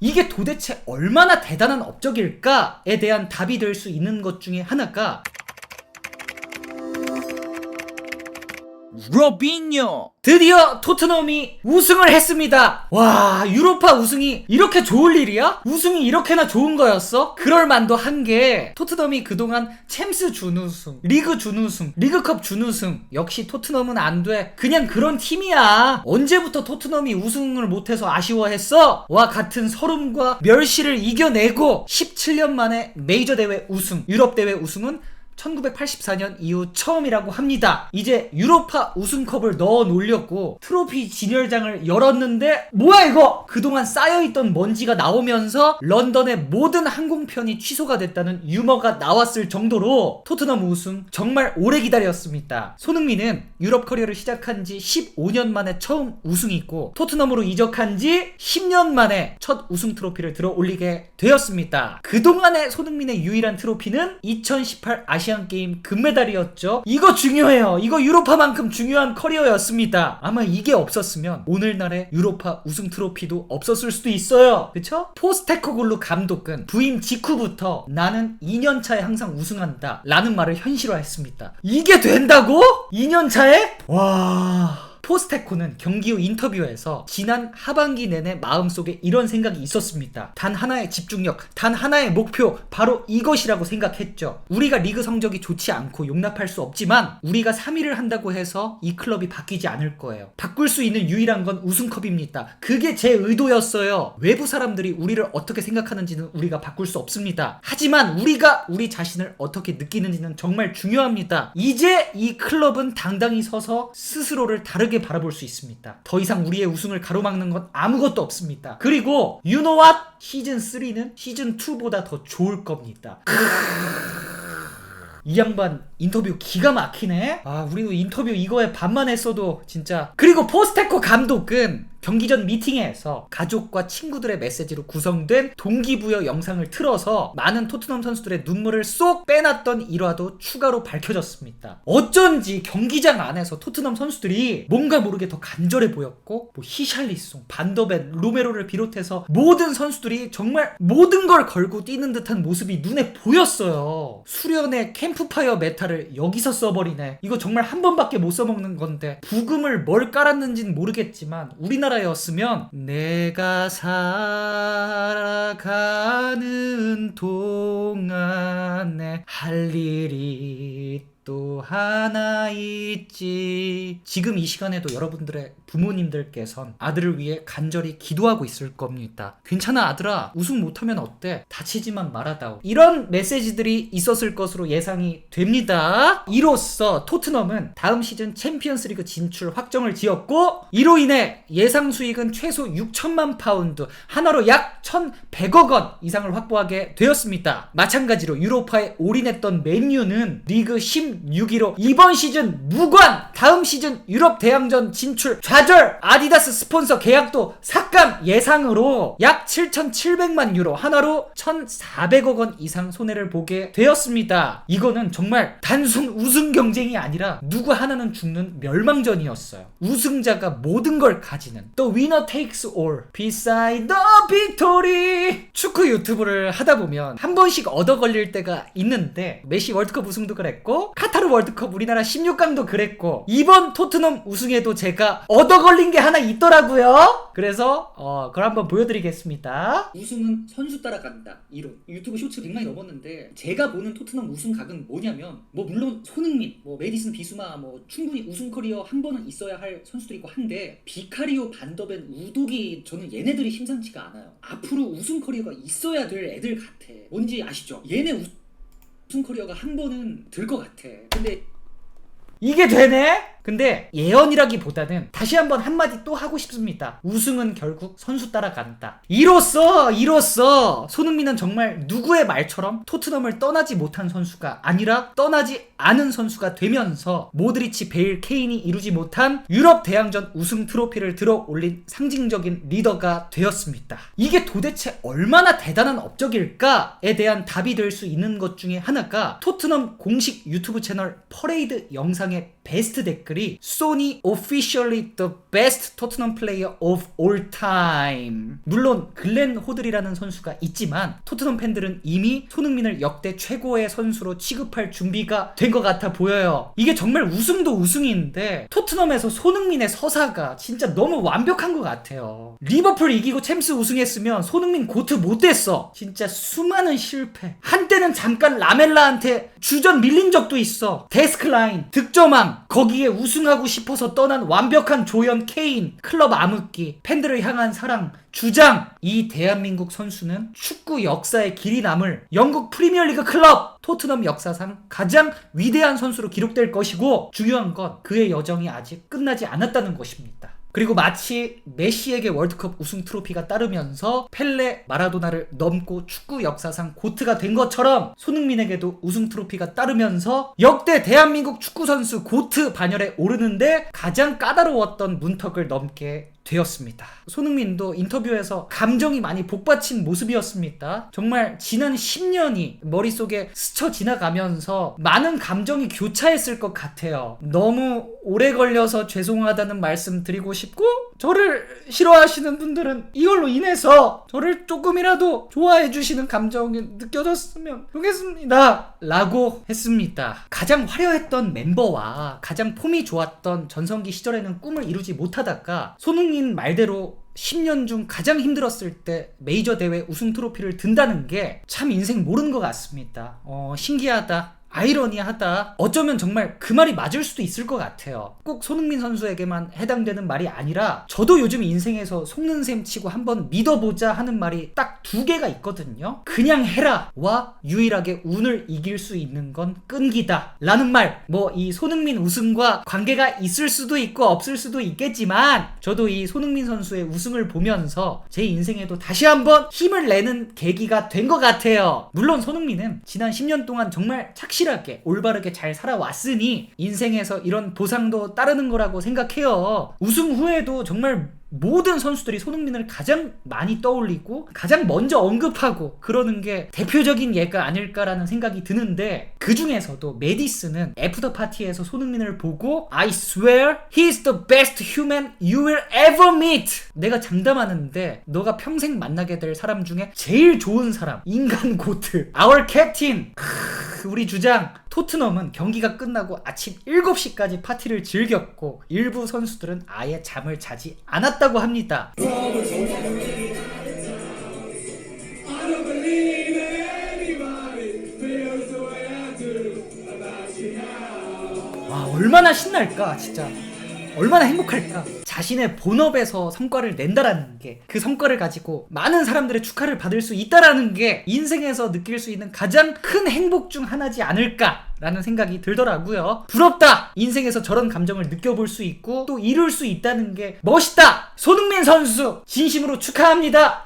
이게 도대체 얼마나 대단한 업적일까에 대한 답이 될 수 있는 것 중에 하나가 로빈요 드디어 토트넘이 우승을 했습니다. 와, 유로파 우승이 이렇게 좋을 일이야? 우승이 이렇게나 좋은 거였어? 그럴 만도 한 게 토트넘이 그동안 챔스 준우승, 리그 준우승, 리그컵 준우승. 역시 토트넘은 안 돼. 그냥 그런 팀이야. 언제부터 토트넘이 우승을 못해서 아쉬워했어? 와 같은 서름과 멸시를 이겨내고 17년 만에 메이저 대회 우승, 유럽 대회 우승은 1984년 이후 처음이라고 합니다. 이제 유로파 우승컵을 넣어 놓으려고 트로피 진열장을 열었는데 뭐야 이거? 그동안 쌓여있던 먼지가 나오면서 런던의 모든 항공편이 취소가 됐다는 유머가 나왔을 정도로 토트넘 우승 정말 오래 기다렸습니다. 손흥민은 유럽 커리어를 시작한 지 15년 만에 처음 우승이고 토트넘으로 이적한 지 10년 만에 첫 우승 트로피를 들어 올리게 되었습니다. 그동안의 손흥민의 유일한 트로피는 2018 아시 안 게임 금메달이었죠. 이거 중요해요. 이거 유로파만큼 중요한 커리어였습니다. 아마 이게 없었으면 오늘날의 유로파 우승 트로피도 없었을 수도 있어요. 그쵸? 포스테코글루 감독은 부임 직후부터 나는 2년 차에 항상 우승한다 라는 말을 현실화했습니다. 이게 된다고? 2년 차에? 와... 포스테코는 경기 후 인터뷰에서 지난 하반기 내내 마음속에 이런 생각이 있었습니다. 단 하나의 집중력, 단 하나의 목표, 바로 이것이라고 생각했죠. 우리가 리그 성적이 좋지 않고 용납할 수 없지만 우리가 3위를 한다고 해서 이 클럽이 바뀌지 않을 거예요. 바꿀 수 있는 유일한 건 우승컵입니다. 그게 제 의도였어요. 외부 사람들이 우리를 어떻게 생각하는지는 우리가 바꿀 수 없습니다. 하지만 우리가 우리 자신을 어떻게 느끼는지는 정말 중요합니다. 이제 이 클럽은 당당히 서서 스스로를 다르게 바라볼 수 있습니다. 더 이상 우리의 우승을 가로막는 건 아무것도 없습니다. 그리고 you know what? 시즌 3는 시즌 2보다 더 좋을 겁니다. 이 양반 인터뷰 기가 막히네. 아, 우리도 인터뷰 이거에 반만 했어도 진짜. 그리고 포스테코 감독은 경기 전 미팅에서 가족과 친구들의 메시지로 구성된 동기부여 영상을 틀어서 많은 토트넘 선수들의 눈물을 쏙 빼놨던 일화도 추가로 밝혀졌습니다. 어쩐지 경기장 안에서 토트넘 선수들이 뭔가 모르게 더 간절해 보였고 뭐 히샬리송, 반더벤, 로메로를 비롯해서 모든 선수들이 정말 모든 걸 걸고 뛰는 듯한 모습이 눈에 보였어요. 수련의 캠프파이어 메타를 여기서 써버리네. 이거 정말 한 번밖에 못 써먹는 건데 부금을 뭘 깔았는지는 모르겠지만 우리나라 우리나라였으면 내가 살아가는 동안에 할 일이 또 하나 있지. 지금 이 시간에도 여러분들의 부모님들께선 아들을 위해 간절히 기도하고 있을 겁니다. 괜찮아, 아들아. 우승 못하면 어때? 다치지만 말아다오. 이런 메시지들이 있었을 것으로 예상이 됩니다. 이로써 토트넘은 다음 시즌 챔피언스 리그 진출 확정을 지었고, 이로 인해 예상 수익은 최소 6천만 파운드, 하나로 약 1,100억 원 이상을 확보하게 되었습니다. 마찬가지로 유로파에 올인했던 맨유는 리그 10 6위로 이번 시즌 무관 다음 시즌 유럽 대항전 진출 좌절 아디다스 스폰서 계약도 삭감 예상으로 약 7,700만 유로 하나로 1,400억 원 이상 손해를 보게 되었습니다. 이거는 정말 단순 우승 경쟁이 아니라 누구 하나는 죽는 멸망전이었어요. 우승자가 모든 걸 가지는 또 위너 테이크스 올 the victory 축구 유튜브를 하다 보면 한 번씩 얻어 걸릴 때가 있는데 메시 월드컵 우승도 그랬고 카타르 월드컵 우리나라 16강도 그랬고 이번 토트넘 우승에도 제가 얻어 걸린 게 하나 있더라고요. 그래서 어 그걸 한번 보여드리겠습니다. 우승은 선수 따라간다. 이론 유튜브 쇼츠 100만이 넘었는데 제가 보는 토트넘 우승 각은 뭐냐면 뭐 물론 손흥민, 뭐 메디슨 비수마 뭐 충분히 우승 커리어 한 번은 있어야 할 선수도 있고 한데 비카리오, 반더벤, 우독이 저는 얘네들이 심상치가 않아요. 앞으로 우승 커리어가 있어야 될 애들 같아. 뭔지 아시죠? 얘네 우... 우승 커리어가 한 번은 들 것 같아. 근데 이게 되네? 근데 예언이라기보다는 다시 한번 한마디 또 하고 싶습니다. 우승은 결국 선수 따라간다. 이로써 이로써 손흥민은 정말 누구의 말처럼 토트넘을 떠나지 못한 선수가 아니라 떠나지 않은 선수가 되면서 모드리치, 베일, 케인이 이루지 못한 유럽 대항전 우승 트로피를 들어 올린 상징적인 리더가 되었습니다. 이게 도대체 얼마나 대단한 업적일까에 대한 답이 될 수 있는 것 중에 하나가 토트넘 공식 유튜브 채널 퍼레이드 영상의 베스트 댓글 댓글이 소니 officially the best Tottenham player of all time. 물론 글렌 호들이라는 선수가 있지만 토트넘 팬들은 이미 손흥민을 역대 최고의 선수로 취급할 준비가 된 것 같아 보여요. 이게 정말 우승도 우승인데 토트넘에서 손흥민의 서사가 진짜 너무 완벽한 것 같아요. 리버풀 이기고 챔스 우승했으면 손흥민 고트 못 됐어. 진짜 수많은 실패. 한때는 잠깐 라멜라한테 주전 밀린 적도 있어. 데스크 라인, 득점왕, 거기에 우 승하고 싶어서 떠난 완벽한 조연 케인, 클럽 암흑기, 팬들을 향한 사랑, 주장. 이 대한민국 선수는 축구 역사의 길이 남을 영국 프리미어리그 클럽 토트넘 역사상 가장 위대한 선수로 기록될 것이고 중요한 건 그의 여정이 아직 끝나지 않았다는 것입니다. 그리고 마치 메시에게 월드컵 우승 트로피가 따르면서 펠레, 마라도나를 넘고 축구 역사상 고트가 된 것처럼 손흥민에게도 우승 트로피가 따르면서 역대 대한민국 축구 선수 고트 반열에 오르는데 가장 까다로웠던 문턱을 넘게 되었습니다. 손흥민도 인터뷰에서 감정이 많이 복받친 모습이었습니다. 정말 지난 10년이 머릿속에 스쳐 지나가면서 많은 감정이 교차했을 것 같아요. 너무 오래 걸려서 죄송하다는 말씀 드리고 싶고 저를 싫어하시는 분들은 이걸로 인해서 저를 조금이라도 좋아해 주시는 감정이 느껴졌으면 좋겠습니다. 라고 했습니다. 가장 화려했던 멤버와 가장 폼이 좋았던 전성기 시절에는 꿈을 이루지 못하다가 손흥민 말대로 10년 중 가장 힘들었을 때 메이저 대회 우승 트로피를 든다는 게 참 인생 모르는 것 같습니다. 어, 신기하다. 아이러니하다. 어쩌면 정말 그 말이 맞을 수도 있을 것 같아요. 꼭 손흥민 선수에게만 해당되는 말이 아니라 저도 요즘 인생에서 속는 셈 치고 한번 믿어보자 하는 말이 딱 두 개가 있거든요. 그냥 해라와 유일하게 운을 이길 수 있는 건 끈기다. 라는 말. 뭐 이 손흥민 우승과 관계가 있을 수도 있고 없을 수도 있겠지만 저도 이 손흥민 선수의 우승을 보면서 제 인생에도 다시 한번 힘을 내는 계기가 된 것 같아요. 물론 손흥민은 지난 10년 동안 정말 착실 하게 올바르게 잘 살아왔으니 인생에서 이런 보상도 따르는 거라고 생각해요. 우승 후에도 정말 모든 선수들이 손흥민을 가장 많이 떠올리고 가장 먼저 언급하고 그러는 게 대표적인 예가 아닐까라는 생각이 드는데 그 중에서도 메디슨은 애프터 파티에서 손흥민을 보고 I swear he's the best human you will ever meet 내가 장담하는데 너가 평생 만나게 될 사람 중에 제일 좋은 사람 인간 고트 our captain 크, 우리 주장 토트넘은 경기가 끝나고 아침 7시까지 파티를 즐겼고 일부 선수들은 아예 잠을 자지 않았다고 합니다. 와 얼마나 신날까 진짜 얼마나 행복할까 자신의 본업에서 성과를 낸다라는 게 그 성과를 가지고 많은 사람들의 축하를 받을 수 있다라는 게 인생에서 느낄 수 있는 가장 큰 행복 중 하나지 않을까 라는 생각이 들더라고요. 부럽다! 인생에서 저런 감정을 느껴볼 수 있고 또 이룰 수 있다는 게 멋있다! 손흥민 선수 진심으로 축하합니다